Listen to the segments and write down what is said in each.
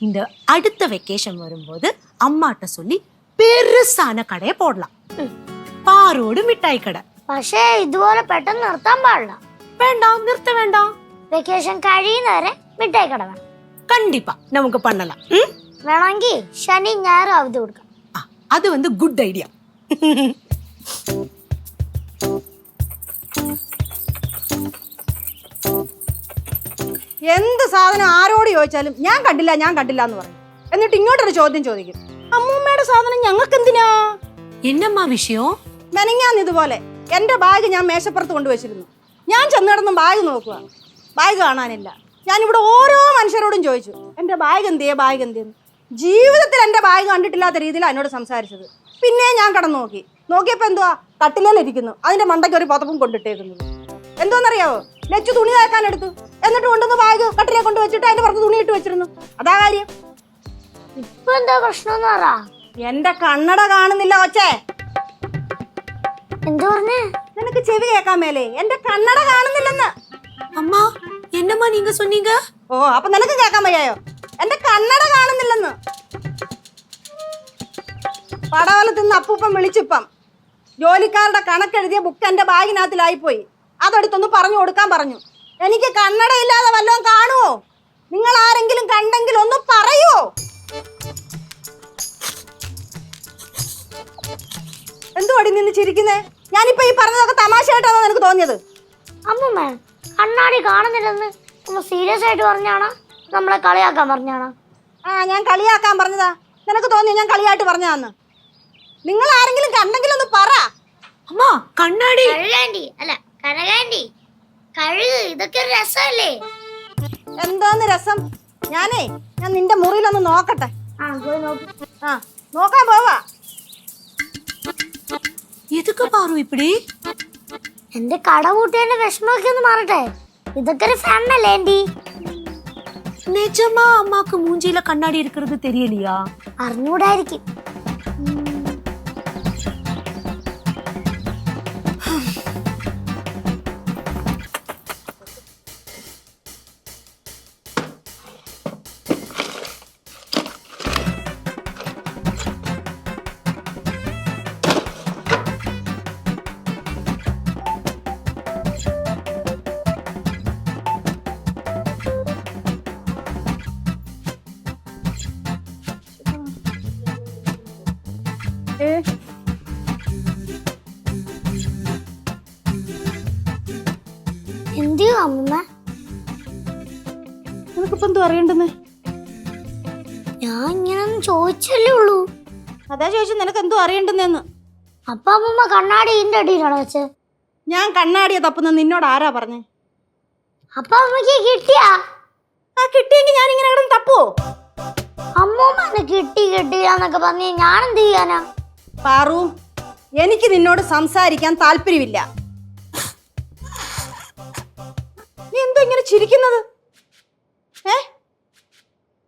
இந்த அடுத்த வெக்கேஷன் வரும்போது அம்மாட்ட சொல்லி பெருசான கடையை போடலாம் பாரோடு மிட்டாய் கடை പക്ഷേ ഇതുപോലെ പെട്ടെന്ന് നിർത്താൻ പാടില്ല வேண்டாம் நிறுத்த வேண்டாம் വെക്കേഷൻ കഴിയുന്നവരെ മിഠായി കട വേണം கண்டிப்பா நமக்கு பண்ணலாம் ம்? വേണമെങ്കിൽ ശനി ഞായറും അവധി കൊടുക്കാം ஆ, அது வந்து குட் എന്ത് സാധനം ആരോട് ചോദിച്ചാലും ഞാൻ കണ്ടില്ല ഞാൻ കണ്ടില്ല എന്ന് പറയും. എന്നിട്ട് ഇങ്ങോട്ടൊരു ചോദ്യം ചോദിക്കും. അമ്മൂമ്മയുടെ സാധനം ഞങ്ങൾക്ക് എന്തിനാ എന്നമ്മ വിഷയോ? മെനങ്ങാന്ന് ഇതുപോലെ എന്റെ ബാഗ് ഞാൻ മേശപ്പുറത്ത് കൊണ്ടുവച്ചിരുന്നു. ഞാൻ ചെന്നിടന്നും ബാഗ് നോക്കുക. ബാഗ് കാണാനില്ല. ഞാൻ ഇവിടെ ഓരോ മനുഷ്യരോടും ചോദിച്ചു എന്റെ ബാഗ് എന്തിയേ ബാഗ് എന്തിയെന്ന് ജീവിതത്തിൽ എന്റെ ബാഗ് കണ്ടിട്ടില്ലാത്ത രീതിയിലാണ് എന്നോട് സംസാരിച്ചത്. പിന്നെ ഞാൻ കടന്നു നോക്കി. നോക്കിയപ്പോൾ എന്തുവാ? തട്ടിലേലിരിക്കുന്നു. അതിന്റെ മണ്ടയ്ക്ക് ഒരു പുതപ്പും കൊണ്ടിട്ടേക്കുന്നു എന്തോന്നറിയാവോ? ലച്ചു തുണി തേക്കാൻ എടുത്തു എന്നിട്ട് കൊണ്ടുവന്ന് ബാഗ് കട്ടിലെ കൊണ്ട് വെച്ചിട്ട് അതിൻ്റെ പുറത്ത് തുണി ഇട്ട് വെച്ചിരുന്നു അതാ കാര്യം ഇപ്പൊ എന്താ പ്രശ്നം എന്ന് പറ എൻ്റെ കണ്ണട കാണുന്നില്ല ഒച്ചേ എന്തു പറഞ്ഞേ നിനക്ക് ചെവി കേൾക്കാൻ മേലേ എൻ്റെ കണ്ണട കാണുന്നില്ലെന്ന് அம்மா என்னம்மா நீங்க சொன்னீங்க ഓ അപ്പൊ നിനക്ക് കേൾക്കാൻ വയ്യായോ എന്റെ കണ്ണട കാണുന്നില്ലെന്ന് പടവലത്ത് നിന്ന് അപ്പൂപ്പൻ വിളിച്ചിപ്പം ജോലിക്കാരുടെ കണക്കെഴുതിയ ബുക്ക് എന്റെ ബാഗിനകത്തിലായിപ്പോയി അതെടുത്തൊന്ന് പറഞ്ഞു കൊടുക്കാൻ പറഞ്ഞു. എനിക്ക് കണ്ണടയില്ലാതെ വല്ലതും കാണുമോ നിങ്ങൾ ആരെങ്കിലും കണ്ടെങ്കിൽ ഒന്ന് പറയുമോ എന്തുവാടി നിന്ന് ചിരിക്കുന്നേ? ഞാനിപ്പോ ഈ പറഞ്ഞതൊക്കെ തമാശയായിട്ടാണോ നിനക്ക് തോന്നിയത്? അമ്മമ്മേ കണ്ണാടി കാണുന്നില്ലെന്ന് സീരിയസ് ആയിട്ട് പറഞ്ഞാണോ? നമ്മളെ കളിയാക്കാൻ പറഞ്ഞാണോ? ആ ഞാൻ കളിയാക്കാൻ പറഞ്ഞതാ. നിനക്ക് തോന്നി ഞാൻ കളിയായിട്ട് പറഞ്ഞതാന്ന്? നിങ്ങൾ ആരെങ്കിലും കണ്ടെങ്കിൽ ഒന്ന് പറ. അമ്മ കണ്ണാടി. അല്ല കരകാണ്ടി കഴുക് ഇതൊക്കെ ഒരു രസമല്ലേ എന്തോന്ന് രസം ഞാനേ ഞാൻ നിന്റെ മുറിയിലൊന്ന് നോക്കട്ടെ ആ പോയി നോക്ക് ആ നോക്കാൻ പോവാ எதுக்கு பாரு இப்படி എന്റെ കട കൂട്ടിയതിന്റെ വിഷമമൊക്കെ ഒന്ന് മാറട്ടെ ഇതൊക്കെ ഒരു ഫണ്ണല്ലേ ആൻറ്റി நிஜமா அம்மாக்கு மூஞ்சில கண்ணாடி இருக்கிறது தெரியலையா അറിഞ്ഞൂടായിരിക്കും ഏ? എന്തിയോ അമ്മ നിനക്കിപ്പോ എന്തോ അറിയണ്ടെന്ന്? ഞാൻ ഇങ്ങനെ ചോദിച്ചല്ലേ ഉള്ളൂ. അതാ ചോദിച്ചു നിനക്ക് എന്തോ അറിയണ്ടെന്ന് അപ്പൊ അമ്മ കണ്ണാടി ഇതിന്റെ അടിയിലാണ് വെച്ച്? ഞാൻ കണ്ണാടിയെ തപ്പുന്ന നിന്നോട് ആരാ പറഞ്ഞേ? അപ്പൊ അമ്മയ്ക്ക് കിട്ടിയാ? ആ കിട്ടിയെങ്കിൽ ഞാൻ ഇങ്ങനെ തപ്പോ അമ്മൂമ്മ കിട്ടി കിട്ടിയാന്നൊക്കെ പറഞ്ഞ് ഞാൻ എന്ത് ചെയ്യാനാ? പാറു എനിക്ക് നിന്നോട് സംസാരിക്കാൻ താല്പര്യമില്ല. നീ എന്തോ ഇങ്ങനെ ചിരിക്കുന്നത്? ഏ?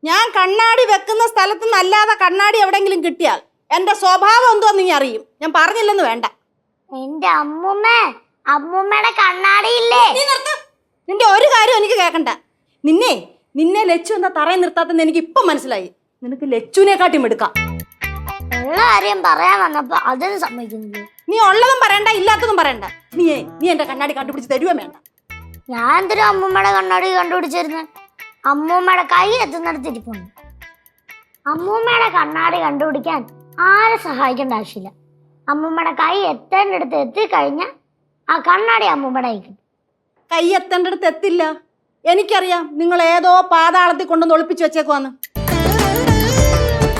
ഞാൻ കണ്ണാടി വെക്കുന്ന സ്ഥലത്ത് നിന്നല്ലാതെ കണ്ണാടി എവിടെങ്കിലും കിട്ടിയാൽ എന്റെ സ്വഭാവം എന്തോ നീ അറിയും? ഞാൻ പറഞ്ഞില്ലെന്ന് വേണ്ട. നിന്റെ അമ്മൂമ്മേ അമ്മൂമ്മയുടെ കണ്ണാടി ഇല്ലേ? നീ നിർത്ത്. നിന്റെ ഒരു കാര്യം എനിക്ക് കേൾക്കണ്ട നിന്നെ നിന്നെ ലച്ചു എന്താ തറയിൽ നിർത്താത്തെന്ന് എനിക്ക് ഇപ്പം മനസ്സിലായി. നിനക്ക് ലച്ചുവിനെക്കാട്ടിയും എടുക്കാം ഉള്ള കാര്യം പറയാൻ വന്നപ്പോ അതിന് സമ്മതിക്കുന്നില്ല. നീ ഉള്ളതും പറയണ്ട ഇല്ലാത്തതും പറയണ്ട. നീ നീ എന്റെ കണ്ണാടി കണ്ടുപിടിച്ച് തരുവേ വേണ്ട? ഞാൻ എന്തൊരു അമ്മൂമ്മയുടെ കണ്ണാടി കണ്ടുപിടിച്ചിരുന്നു? അമ്മൂമ്മയുടെ കൈ എത്തുന്നിടത്ത് ഇരിപ്പുണ്ട്. അമ്മൂമ്മയുടെ കണ്ണാടി കണ്ടുപിടിക്കാൻ ആരെ സഹായിക്കേണ്ട ആവശ്യമില്ല. അമ്മൂമ്മയുടെ കൈ എത്തേണ്ടടുത്ത് എത്തിക്കഴിഞ്ഞാൽ ആ കണ്ണാടി അമ്മൂമ്മയുടെ കൈ കിട്ടും. കൈ എത്തേണ്ടടുത്ത് എത്തില്ല. എനിക്കറിയാം നിങ്ങൾ ഏതോ പാതാളത്തിൽ കൊണ്ടുവന്ന് ഒളിപ്പിച്ചു വെച്ചേക്കുവാന്ന്.